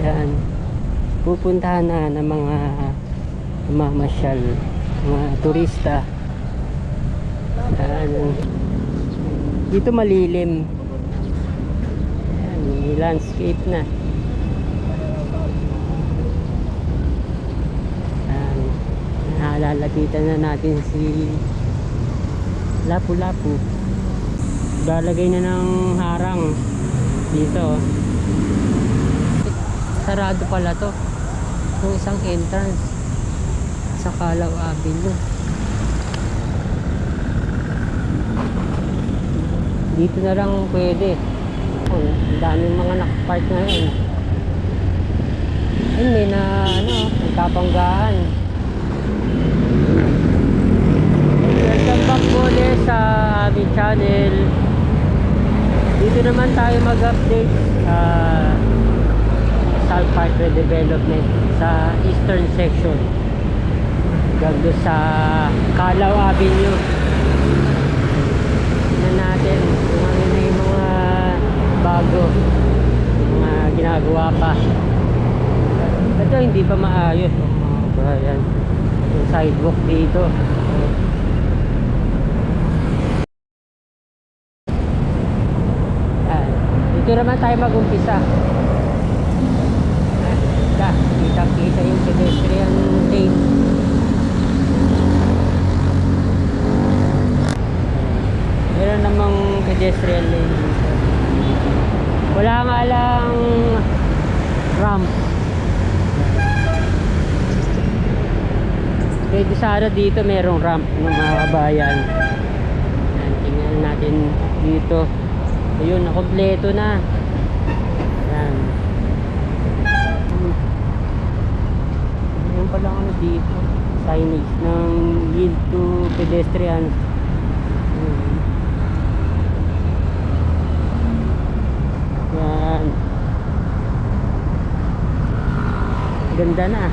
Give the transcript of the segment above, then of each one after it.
Yan. Pupuntahan na ng mga mamasyal, mga turista. Yan. Dito malilim. Yan, landscape na. Yan. Naalalapitan na natin si Lapu-Lapu. Lalagay na ng harang dito. Sarado pala to. Yung isang entrance sa Calao Avenue. Dito na lang pwede. Oh, ang daming mga nakapark ngayon. Ayun, may na ano, nagkapanggaan. Welcome back ulit sa aming channel. Dito naman tayo mag-update sa South Park Redevelopment sa eastern section. Gagdo sa Calao Avenue. Tingnan natin kung ano na yung mga bago. Mga ginagawa pa. Ito hindi pa maayos. Kabayan. Yung sidewalk dito. Yan. Dito naman tayo mag-umpisa. Kita, kita, kita yung pedestrian lane. Meron namang pedestrian lane dito. Wala nga lang ramp. Pwede sana dito merong ramp ng mga kabayan. Yan, tingnan natin dito. Ayun, nakompleto na. Yan. Hmm. Ayun pala ano dito. Signage ng yield to pedestrians. Hmm. Yan. Ganda na.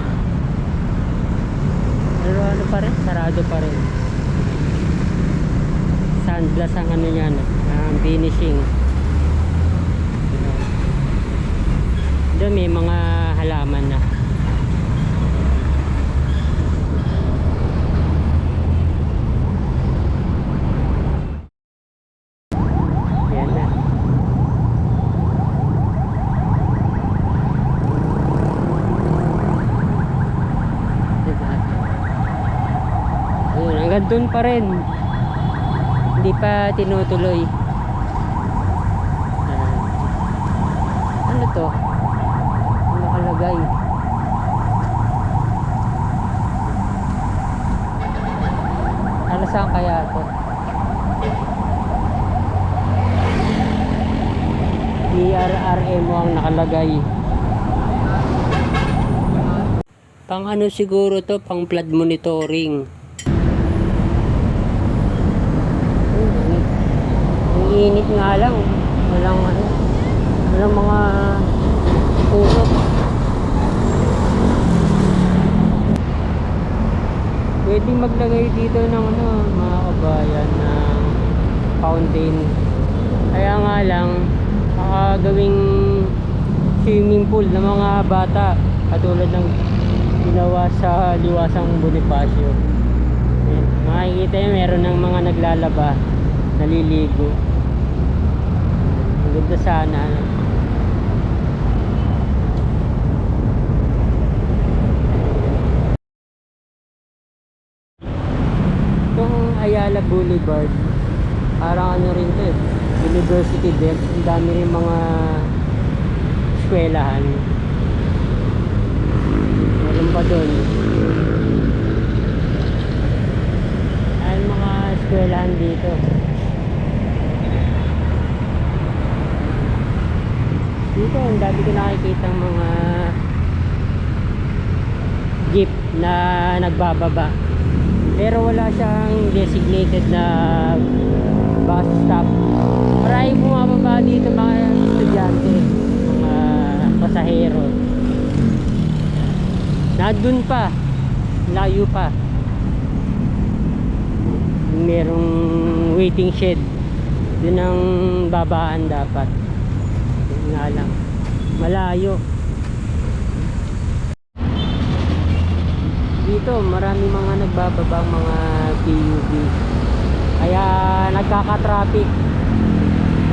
Pero ano pa rin, sarado pa rin. Sandglass ang ano yan, ang finishing. Doon may mga halaman na. Yan na. Diba? Ayun, hanggang doon pa rin. Hindi pa tinutuloy. Ah. ano to? Ano nakalagay? Ano saan kaya to? DRRM ang nakalagay. Pang ano siguro to? Pang flood monitoring. Ang init. Ang init nga lang. Walang ano. Walang mga puno. Pwede maglagay dito ng ano, mga kabayan ng fountain. Kaya nga lang, baka gawing swimming pool ng mga bata katulad ng ginawa sa liwasang Bonifacio. Makikita nyo meron ng mga naglalaba, naliligo. Ganda sana. Itong Ayala Boulevard, parang ano rin to eh, University Belt. Ang dami rin mga eskwelahan. Meron pa doon. Ayan mga eskwelahan dito. Dito, ang dami ko nakikita mga jeep na nagbababa. Pero wala siyang designated na bus stop. Marami bumababa dito mga estudyante, mga pasahero. Nandun pa, layo pa. Merong waiting shed. Yun ang babaan dapat nga lang. Malayo. Dito marami mga nagbababang mga PUV kaya nagkaka-traffic.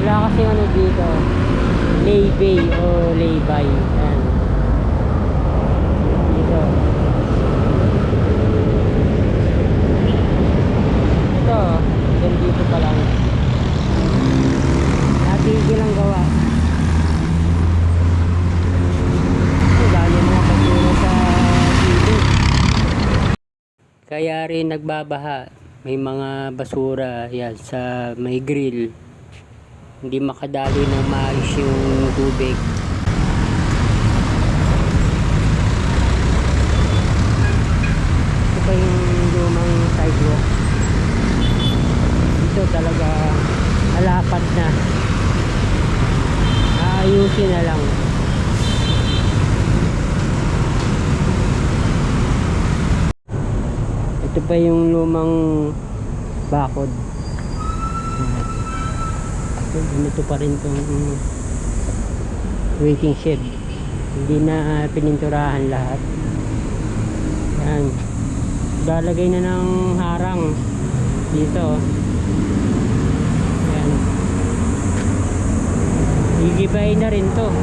Wala kasi ano dito laybay o laybay. Ayan. Dito. Ito hanggang dito pa lang. Natigil ang gawa. Kaya rin nagbabaha. May mga basura yan sa may grill. Hindi makadali ng maayos yung tubig. Ito pa yung lumang sidewalk. Dito talaga malapad na. Aayusin na lang. Ito pa yung lumang bakod. Ito, ganito pa rin itong waiting shed. Hindi na pininturahan lahat. Yan. Dalagay na ng harang dito. Yan. Igibay na rin to.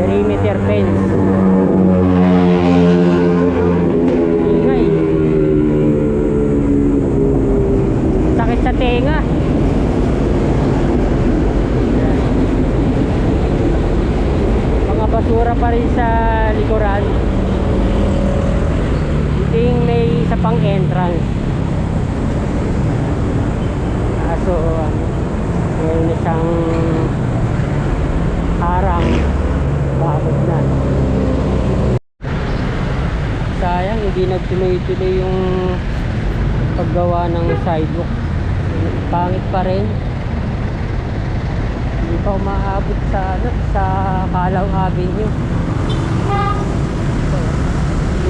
Perimeter fence. Tenga. Mga basura pa rin sa likuran. Yung may isa pang entrance. Kaso, ano, meron isang harang bakit na. Sayang, hindi nagtuloy-tuloy yung paggawa ng sidewalk. Pangit pa rin. Hindi pa umaabot sa, ano, sa Kalaw Avenue.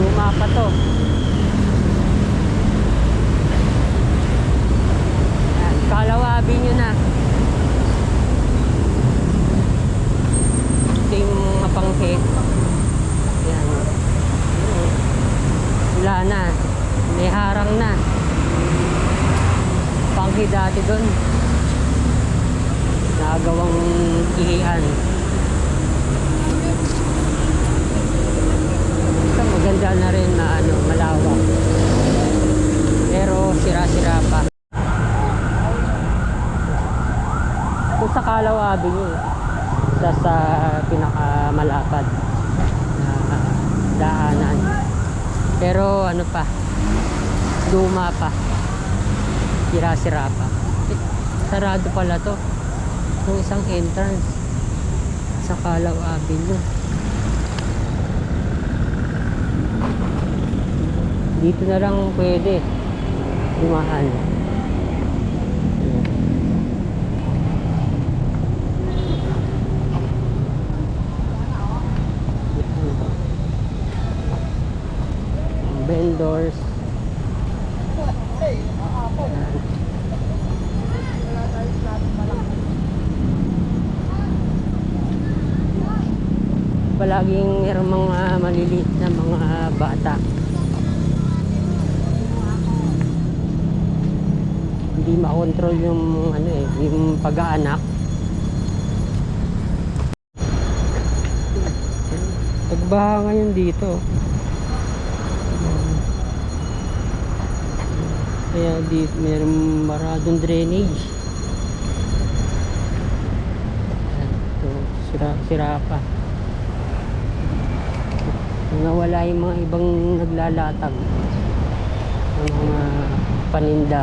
Luma pa to. Yan, Kalaw Avenue na. Ito yung mga panghe. Yan. Wala na. May harang na. Panghe dati doon. Nagawang ihian. Ito maganda na rin na ano, malawak. Pero sira-sira pa. Ito sa Kalaw Avenue. Isa sa pinakamalapad na daanan. Pero ano pa, luma pa. Sira-sira pa. Sarado pala to. Yung isang entrance sa Kalaw Avenue. Dito na lang pwede dumaan. Vendors. Palaging merong mga maliliit na mga bata. Hindi makontrol yung ano eh, yung pag-aanak. Nagbaha ngayon dito. Kaya dito meron maradong drainage. Sira, sira pa. Nawala yung mga ibang naglalatag. Ang mga paninda.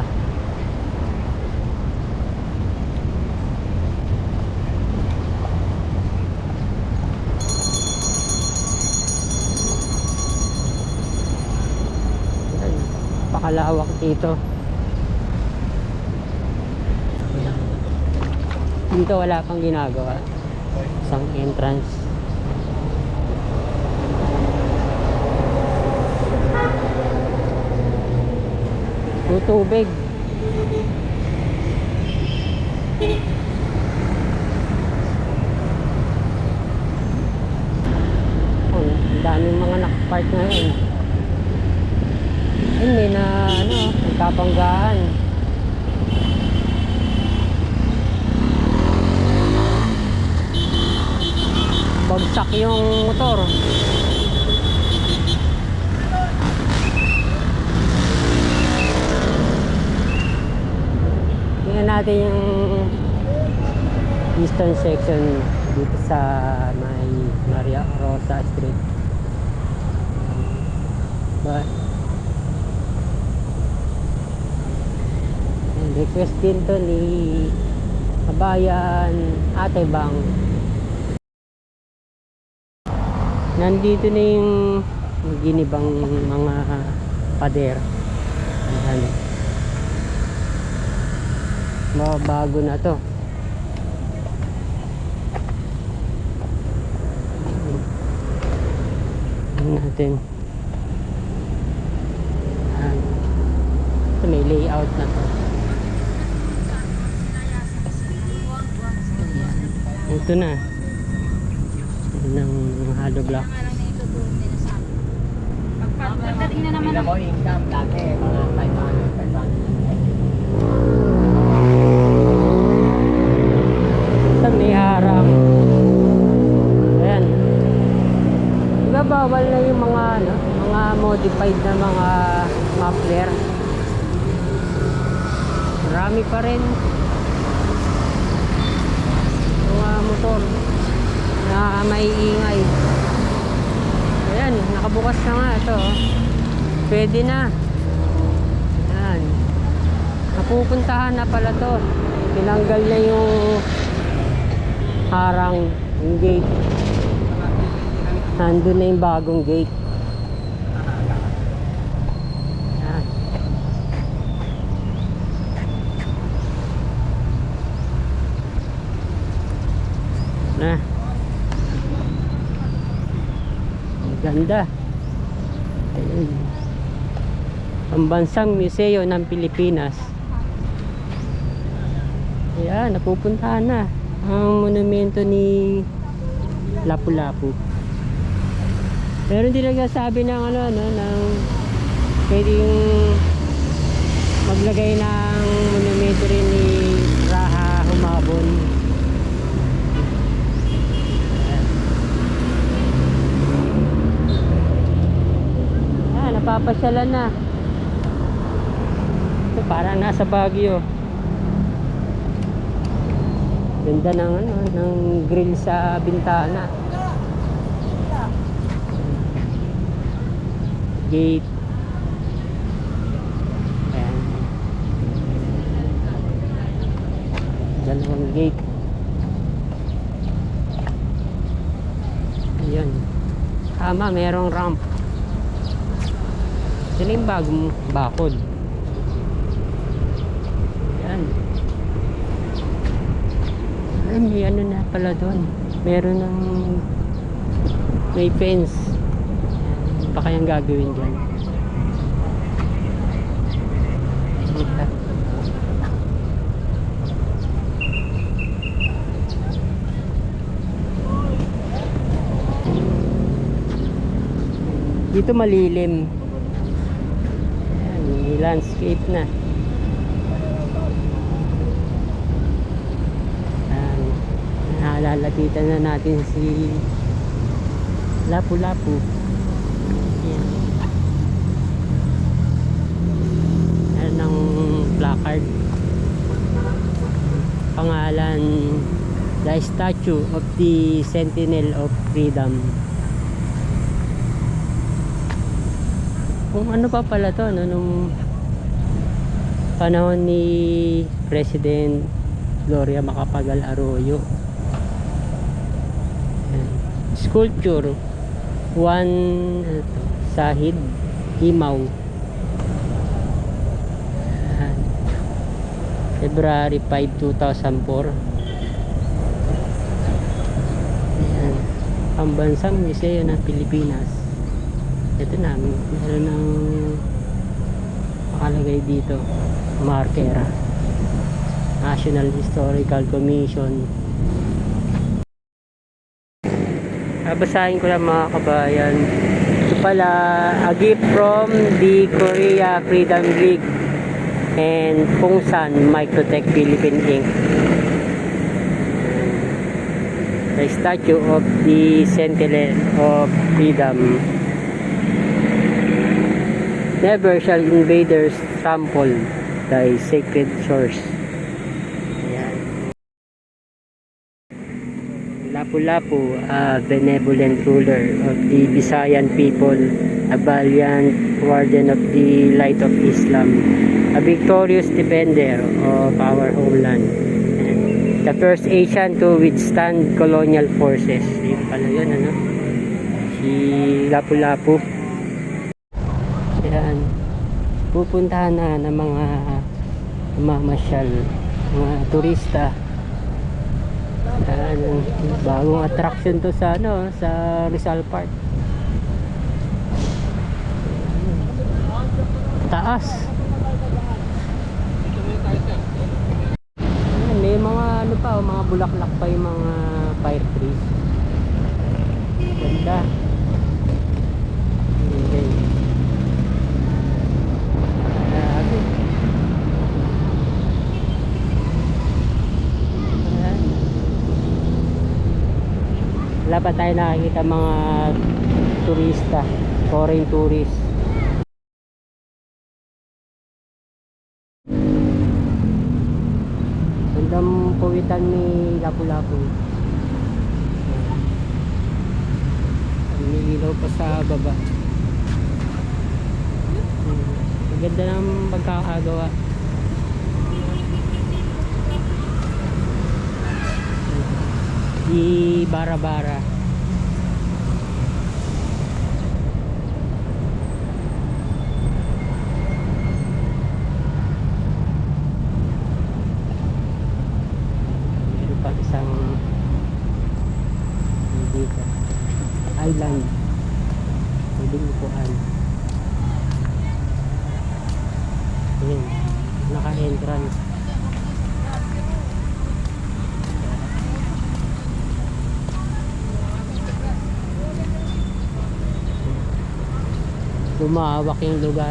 Pakalawak dito. Dito wala pang ginagawa. Isang entrance. Tutubig. Oh, ang daming mga nakapark ngayon. May na, ano, nagkapanggaan. Bagsak yung motor. Tingnan natin yung eastern section dito sa may Maria Rosa Street. Ba? And request din to ni Kabayan Ate Bang. Nandito na yung ginibang mga pader. Ayan. Mga bago na to. Natin. Ito may layout na to. Ito na. Ng hollow block. Pagdating na naman ang income dati, mga 500, 500. Sa may harang. Ayan. Diba bawal na yung mga ano, mga modified na mga muffler. Marami pa rin. Mga motor na may ingay. Ayan, nakabukas na nga ito. oh. Pwede na. Ayan. Napupuntahan na pala to. Tinanggal na yung harang yung gate. Nandun na yung bagong gate. Na. Ang ganda. Ayun. Pambansang Museo ng Pilipinas. Ayan, napupuntahan na ang monumento ni Lapu-Lapu. Pero hindi nagsasabi ng ano, ano, ng pwedeng maglagay ng monumento rin ni Raha Humabon. Ah, napapasyalan na. Ito parang nasa Baguio. Ganda ng ano, ng grill sa bintana. Gate. Ayan. Dalawang gate. Ayan. Tama, merong ramp. Sila yung bagong bakod. Ayan. Ay, may ano na pala doon. Meron ng may fence. Pa kayang gagawin dyan? Dito malilim. Ayan, landscape na. Ayan, naalalapitan na natin si Lapu-Lapu. Ayan. Ayan ang placard. Pangalan The Statue of the Sentinel of Freedom. Kung ano pa pala to, no, nung panahon ni President Gloria Macapagal Arroyo. Sculpture, Juan ano Sahid Himaw. Ayan. February 5, 2004. Ayan. Pambansang Museo ng Pilipinas. Ito na, meron ng nakalagay dito, marker. National Historical Commission. Babasahin ko lang mga kabayan. Ito pala, a gift from the Korea Freedom League and Pungsan Microtech Philippine Inc. The statue of the Sentinel of Freedom. Never shall invaders trample thy sacred source. Ayan. Lapu-Lapu, a benevolent ruler of the Visayan people, a valiant warden of the light of Islam, a victorious defender of our homeland, and the first Asian to withstand colonial forces. Yun pala yun, ano? Si Lapu-Lapu. Ayan. Pupuntahan na ng mga mamasyal, mga turista. Ayan, bagong attraction to sa ano, sa Rizal Park. Taas. Ayan, may mga ano pa, oh, mga bulaklak pa yung mga fire trees. Ganda. Wala pa tayo nakikita mga turista, foreign tourist. Gandang puwitan ni Lapu-Lapu. May ilaw pa sa baba. Ang ng pagkakagawa. Di bara-bara. Meron pa isang dito. Island. Pwedeng upuan. Ayan. Naka-entrance. Lumawak yung lugar.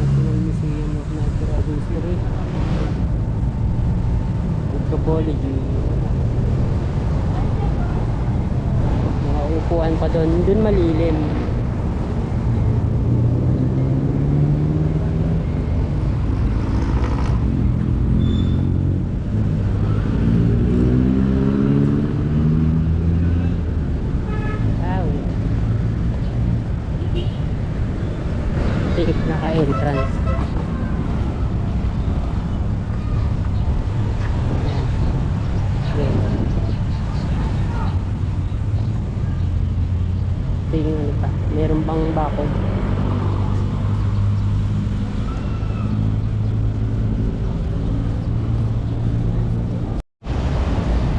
National Museum of Natural History. Anthropology. Mga upuan pa doon. Doon malilim. Wow. Tiip naka-entrance. Ayan. Ito yung ano pa. Meron bang bakod?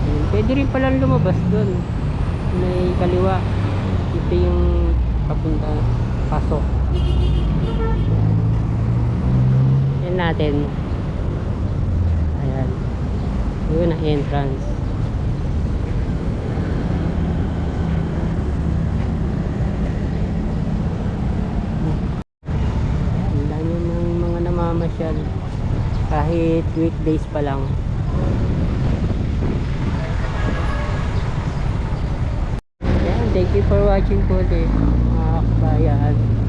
Ayan. Pwede rin palang lumabas doon. May kaliwa. Ito yung papunta pasok. Yan natin. Ayan. Yun ang entrance. Ang dami ng mga namamasyal. Kahit weekdays pa lang. Ayan, thank you for watching po ulit mga kabayan.